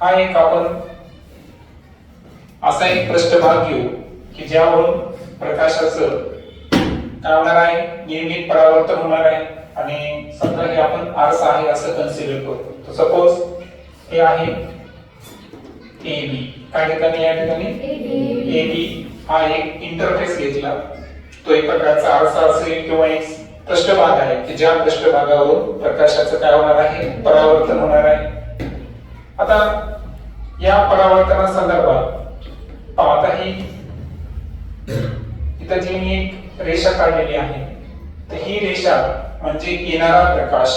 हा एक आपण असा एक पृष्ठभाग घेऊ की ज्यावरून प्रकाशाचं काय होणार आहे नियमित परावर्तन होणार आहे आणि समजा हे आपण आरसा आहे असं कन्सिडर करू. सपोज हे आहे ए बी काय ठिकाणी या ठिकाणी? ए बी हा एक इंटरफेस घेतला. तो एक प्रकारचा आरसा असेल किंवा एक पृष्ठभाग आहे की ज्या पृष्ठभागावरून प्रकाशाचं काय होणार आहे? परावर्तन होणार आहे. आता या परावर्तनासंदर्भात पहा, आता ही इथं जी मी एक रेषा काढलेली आहे तर ही रेषा म्हणजे येणारा प्रकाश.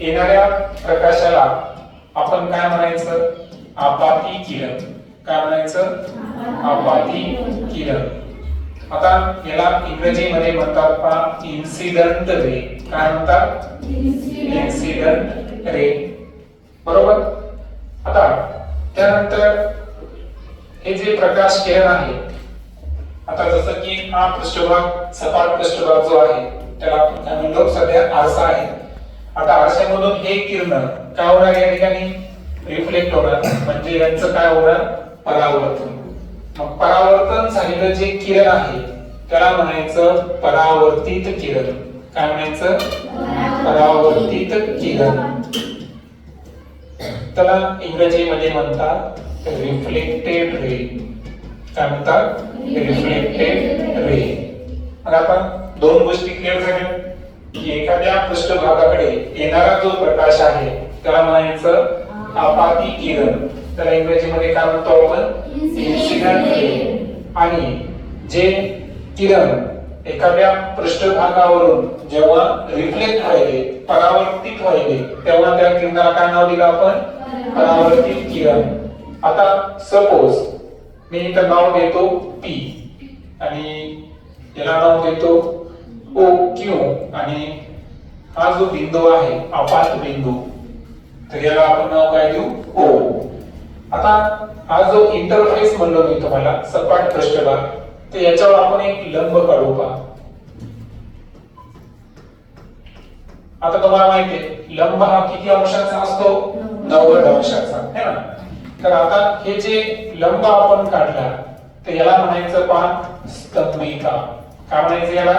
येणाऱ्या प्रकाशाला आपण काय म्हणायचं? आपाती किरण. काय म्हणायचं? आपाती किरण. आता याला इंग्रजीमध्ये म्हणतात पहा इन्सिडंट रे काय म्हणतात? इन्सिडंट रे बरोबर? आता त्यानंतर हे जे प्रकाश किरण आहे आता जसं की हा पृष्ठभाग सपाट पृष्ठभाग जो आहे त्याला आपण काय म्हणतो? सध्या आरसा आहे. आता आरशामधून हे किरण काय होणार? या ठिकाणी रिफ्लेक्ट होणार. म्हणजे यांचं काय होणार? परावर्तन. मग परावर्तन झालेलं जे किरण आहे त्याला म्हणायचं परावर्तित किरण. काय म्हणायचं? परावर्तित किरण. त्याला इंग्रजीमध्ये म्हणतात रिफ्लेक्टेड रे काय म्हणतात? रिफ्लेक्टेड रे मग आपण दोन गोष्टी क्लिअर झाल्या. की एखाद्या पृष्ठभागाकडे येणारा जो प्रकाश आहे त्याला म्हणायचं आपाती किरण. त्याला इंग्रजीमध्ये काय म्हणतो आपण? इन्सिडंट रे आणि जे किरण एखाद्या पृष्ठभागावरून जेव्हा रिफ्लेक्ट व्हायले परावर्तित व्हायले तेव्हा त्या किरणाला काय नाव दिलं आपण? परावर्तित. किरण. आता सपोज मी इथं नाव देतो पी आणि याला नाव देतो ओ क्यू आणि हा जो बिंदू आहे आपात बिंदू तर याला आपण नाव काय देऊ? ओ आता हा जो इंटरफेस म्हणलो मी तुम्हाला सपाट पृष्ठभाग तर याच्यावर आपण एक लंब काढू पहा आता तुम्हाला माहिती आहे लंब हा किती अंशाचा असतो? नव्वद अंशाचा है ना? तर आता हे जे लंब आपण काढला तर याला म्हणायचं पहा स्तंभिका. काय म्हणायचं याला?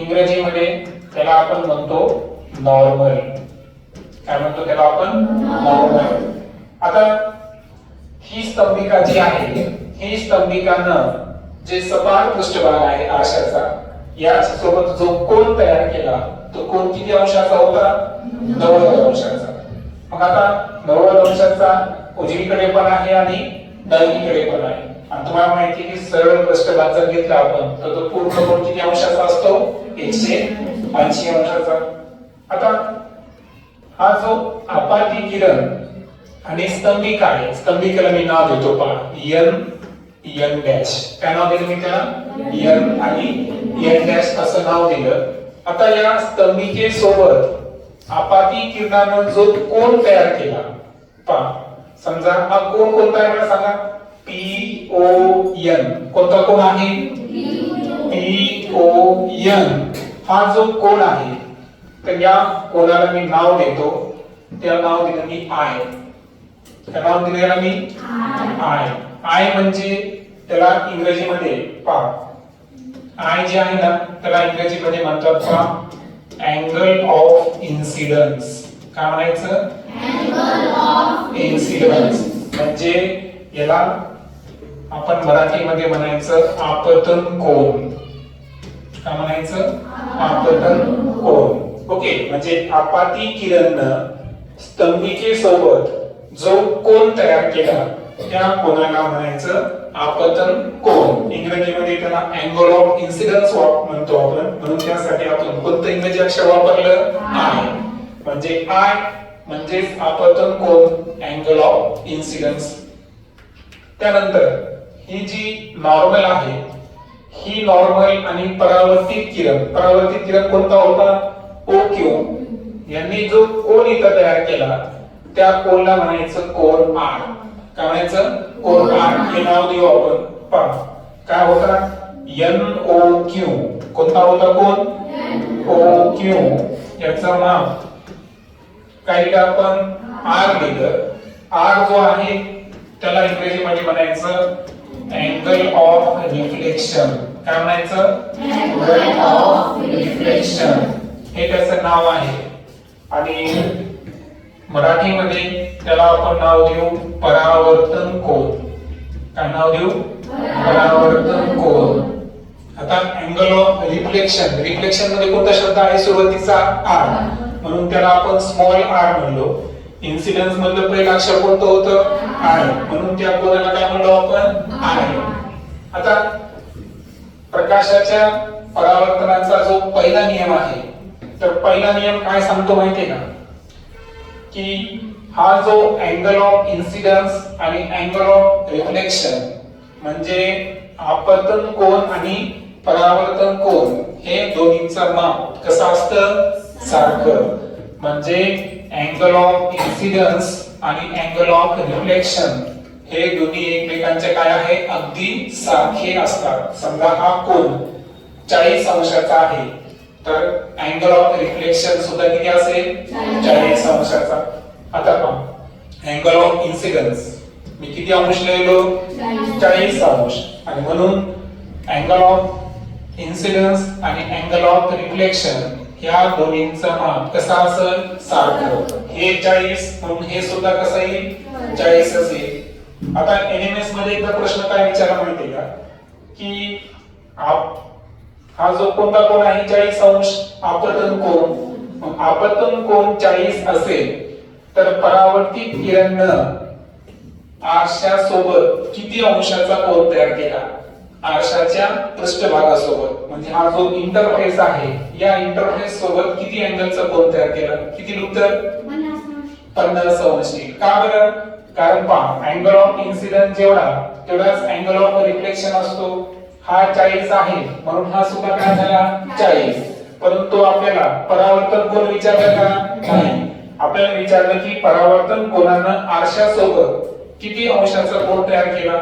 इंग्रजीमध्ये त्याला आपण म्हणतो नॉर्मल काय म्हणतो त्याला आपण? नॉर्मल आता ही स्तंभिका जी आहे ही स्तंभिकानं जे सपाट पृष्ठभाग आहे आरशाचा या सोबत जो कोण तयार केला तो कोण किती अंशाचा होता? नव्वद अंशाचा. मग आता नव्वद अंशाचा उजवीकडे पण आहे आणि डावीकडे पण आहे. आणि तुम्हाला माहिती की सरळ पृष्ठभाग जर घेतला आपण तर तो पूर्ण कोण किती अंशाचा असतो? एकशे ऐंशी अंशाचा. आता हा जो आपाती किरण आणि स्तंभिका आहे स्तंभिकेला मी नाव देतो पा यन एन डॅश काय नाव दिलं मी त्याला? यन आणि यन डॅश असं नाव दिलं. आता या स्तंभिके सोबत आपाती किरणानं जो कोण तयार केला? पहा. समजा हा कोण कोणता आहे मला सांगा? पी ओ एन कोणता कोण आहे? पी ओ एन हा जो कोण आहे तर या कोणाला मी नाव देतो. त्या नाव दिलं मी आय त्या नाव दिलं मी आय आय म्हणजे त्याला इंग्रजीमध्ये पहा. आय जे आहे ना त्याला इंग्रजीमध्ये म्हणतात पहा. अँगल ऑफ इन्सिडन्स काय म्हणायचं? इन्सिडन्स म्हणजे याला आपण मराठीमध्ये म्हणायचं आपतन कोण. काय म्हणायचं? आपतन कोण. ओके म्हणजे आपाती किरण स्तंभिके सोबत जो कोण तयार केला त्या कोणाला म्हणायचं आपतन कोण? इंग्रजीमध्ये त्याला अँगल ऑफ इन्सिडन्स म्हणतो आपण. म्हणून त्यासाठी आपण कोणतं इंग्रजी अक्षर वापरलं आय म्हणजे आय म्हणजेच आपतन कोण? अँगल ऑफ इन्सिडन्स त्यानंतर ही जी नॉर्मल आहे ही नॉर्मल आणि परावर्तित किरण. परावर्तित किरण कोणता होता? ओ क्यू यांनी जो कोण इथं तयार केला त्या कोणला म्हणायचं कोण आर काय म्हणायचं कोण आर हे नाव देऊ आपण. पहा. काय होता? एन ओ क्यू कोणता होता कोण? ओ क्यू याचं नाव. काय लिहिलं आपण? आर लिहिलं. आर जो आहे त्याला इंग्रजीमध्ये म्हणायचं अँगल ऑफ रिफ्लेक्शन काय म्हणायचं? अँगल ऑफ रिफ्लेक्शन हे त्याचं नाव आहे. आणि मराठीमध्ये त्याला आपण नाव देऊ परावर्तन कोण काय नाव देऊ? परावर्तन कोण आता अँगल ऑफ रिफ्लेक्शन रिफ्लेक्शनमध्ये कोणता शब्द आहे? सुरुवातीचा आर म्हणून त्याला आपण स्मॉल आर म्हणलो. इन्सिडन्स मधलं पहिलं अक्षर कोणतं होतं? आय म्हणून त्या कोणाला काय म्हणलो आपण? आय आता प्रकाशाच्या परावर्तनाचा जो पहिला नियम आहे तर पहिला नियम काय सांगतो माहितीये का? की हा जो angle of incidence and angle of reflection म्हणजे आपतन कोन आणि परावर्तन कोन हे दोन्हीचं माप कसं असतं? सारखं. म्हणजे angle of incidence and angle of reflection हे दोन्ही एकमेकांचे काय आहे? अगदी सारखे असतात. समजा हा कोन चाळीस अंशाचा आहे. तर अँगल ऑफ रिफ्लेक्शन सुद्धा किती असेल? चाळीस. अंशाचा. आता पहा. अँगल ऑफ इन्सिडन्स मी किती अंश लिहिलो? चाळीस. अंश. आणि म्हणून angle of incidence and angle of reflection ह्या दोन्हींचं माप कसं असेल? सारखं. हे चाळीस म्हणून हे सुद्धा कसं येईल? चाळीसच येईल. आता एनएमएसमध्ये एकदा प्रश्न काय विचारला माहितीये का? की आप हा जो कोणता कोण आहे? चाळीस अंश. आपतन कोण? आपतन कोण चाळीस असेल तर परावर्तित किरण आरशा सोबत किती अंशाचा कोण तयार केला? आरशाच्या पृष्ठभागासोबत. म्हणजे हा जो इंटरफेस आहे या इंटरफेस सोबत किती अँगलचा कोण तयार केला? किती उत्तर पन्नास अंश. का बरं? कारण पहा अँगल ऑफ इन्सिडन्स जेवढा तेवढाच अँगल ऑफ रिफ्लेक्शन असतो. हा चाळीस आहे. म्हणून हा सुद्धा काय झाला चाळीस. परंतु आपल्याला परावर्तन कोण विचारलं का? नाही. आपल्याला विचारलं की परावर्तन कोणानं आरशा सोबत किती अंशाचा कोण तयार केला?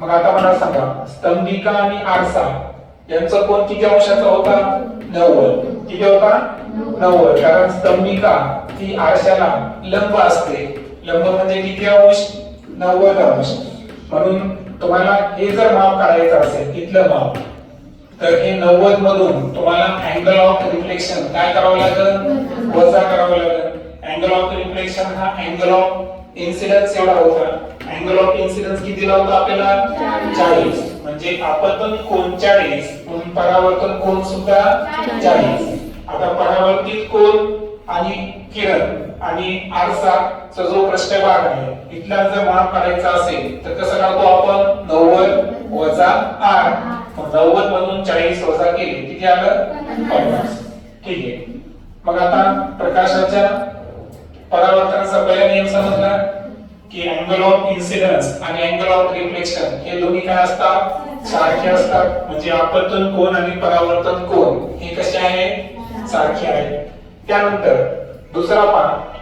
मग आता मला सांगा स्तंभिका आणि आरसा यांचा कोण किती अंशाचा होता? नव्वद. किती होता? नव्वद. कारण स्तंभिका ही आरशाला लंब असते. लंब म्हणजे किती अंश? नव्वद अंश. म्हणून तुम्हाला हे जर माप काढायचं असेल इथलं माप तर हे नव्वद मधून तुम्हाला अँगल ऑफ रिफ्लेक्शन काय करावं लागेल? वजा करावं लागेल. अँगल ऑफ रिफ्लेक्शन हा अँगल ऑफ इन्सिडन्स एवढा होता. अँगल ऑफ इन्सिडन्स कितीला होता आपल्याला? चाळीस. म्हणजे आपतन कोण चाळीस? म्हणून परावर्तन कोण सुद्धा चाळीस. आता परावर्तित कोण? आणि किरण आणि आरसाचा जो पृष्ठभाग आहे इथला जर माप काढायचा असेल तर कसं काढतो आपण? नव्वद वजा आठ. नव्वद मधून चाळीस वजा केले किती आलं? पन्नास. ठीक आहे. मग आता प्रकाशाच्या परावर्तनाचा पहिला नियम समजला की angle of incidence and angle of reflection हे दोन्ही काय असतात? सारखे असतात. म्हणजे आपतन कोण आणि परावर्तन कोण हे कसे आहे? सारखे आहे. त्यानंतर दुसरा पान.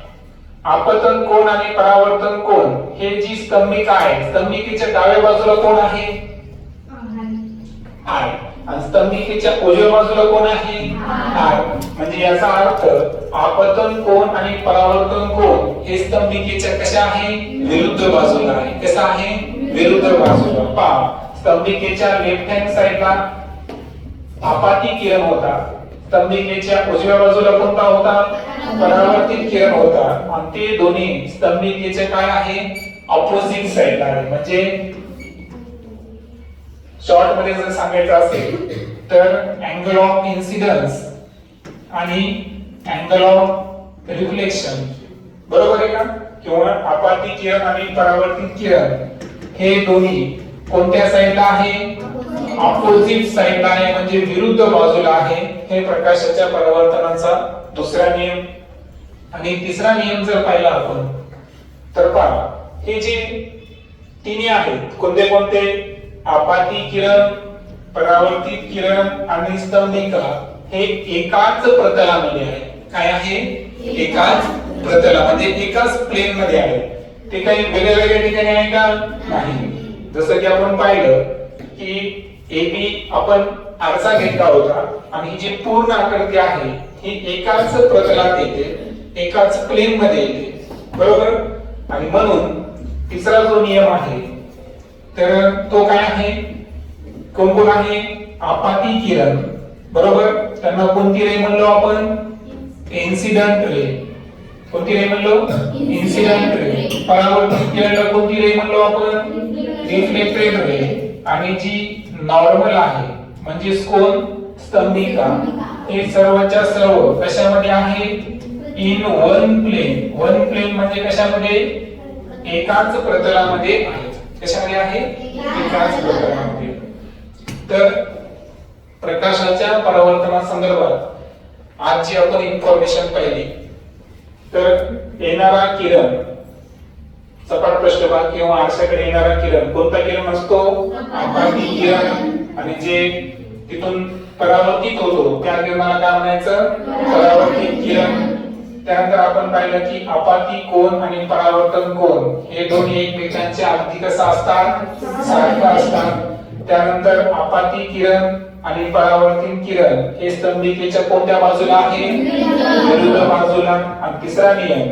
आपतन कोण आणि परावर्तन कोण? हे जी स्तंभिका आहे स्तंभिकेच्या डाव्या बाजूला कोण आहे? आय आणि स्तंभिकेच्या उजव्या बाजूला कोण आहे? आय म्हणजे याचा अर्थ आपतन कोण आणि परावर्तन कोण हे स्तंभिकेच्या कशा आहे? विरुद्ध बाजूला आहे. कसा आहे? विरुद्ध बाजूला. पहा. स्तंभिकेच्या लेफ्ट हँड साइडला आपाती किरण होता. स्तंभिकेच्या उजव्या बाजूला कोणता होता? परावर्तित किरण होता. आणि ते दोन्ही स्तंभिकेचे काय आहे? ऑपोजिट साइड आहे. म्हणजे शॉर्टमध्ये जर सांगायचं असेल तर angle of incidence and angle of reflection बरोबर आहे का? किंवा आपाती किरण आणि परावर्तित किरण. हे दोन्ही कोणत्या साईडला आहे? ऑपोजिट साईडला आहे म्हणजे विरुद्ध बाजूला आहे. हे प्रकाशाच्या परावर्तनाचा दुसरा नियम. आणि तिसरा नियम जर पाहिला आपण तर पहा हे जे तिन्ही आहेत कोणते कोणते? आपाती किरण परावर्तित किरण आणि स्तंभिका हे एकाच प्रतलामध्ये आहे. काय आहे? एकाच प्रतलामध्ये म्हणजे एकाच प्लेन मध्ये आहे. ते काही वेगळ्या वेगळ्या ठिकाणी आहे का? नाही. जसं की आपण पाहिलं की एबी आपण आरसा घेतला होता आणि ही जी पूर्ण आकृती आहे ही एकाच प्रतलात येते एकाच प्लेन मध्ये येते. बरोबर? आणि म्हणून तिसरा जो नियम आहे तर तो काय आहे? कोण कोण आहे? आपाती किरण. बरोबर? त्यांना कोणती रे म्हणलो आपण? इन्सिडंट रे कोणती रे म्हणलो? इन्सिडंट रे परावर्तित किरणला कोणती रे म्हणलो आपण? रिफ्लेक्टेड रे आणि जी नॉर्मल आहे म्हणजे कोण? स्तंभिका. हे सर्वच्या सर्व कशामध्ये आहे? In one plane one plane म्हणजे कशामध्ये? एकाच प्रतलामध्ये कशामध्ये आहे? एकाच प्रतलामध्ये. तर प्रकाशाच्या परावर्तनासंदर्भात आज जी आपण इन्फॉर्मेशन पाहिली. तर येणारा किरण सपाट पृष्ठभाग किंवा आरशाकडे येणारा किरण कोणता किरण असतो? आपाती किरण. आणि जे तिथून परावर्तित होतो त्या किरणाला काय म्हणायचं? परावर्तित किरण. त्यानंतर आपण पाहिलं की अपाती कोण आणि परावर्तन कोण हे दोन्ही एकमेकांचे अगदी कसं असतात? सारखं असतात. त्यानंतर अपाती किरण आणि परावर्तित किरण हे स्तंभिकेच्या कोणत्या बाजूला आहे? विरुद्ध बाजूला. आणि तिसरा नियम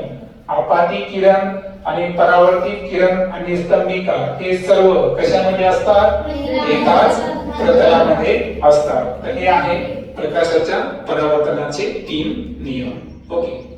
अपाती किरण आणि परावर्तित किरण आणि स्तंभिका हे सर्व कशामध्ये असतात? एकाच प्रतलामध्ये असतात. तर हे आहे प्रकाशाच्या परावर्तनाचे तीन नियम. ओके.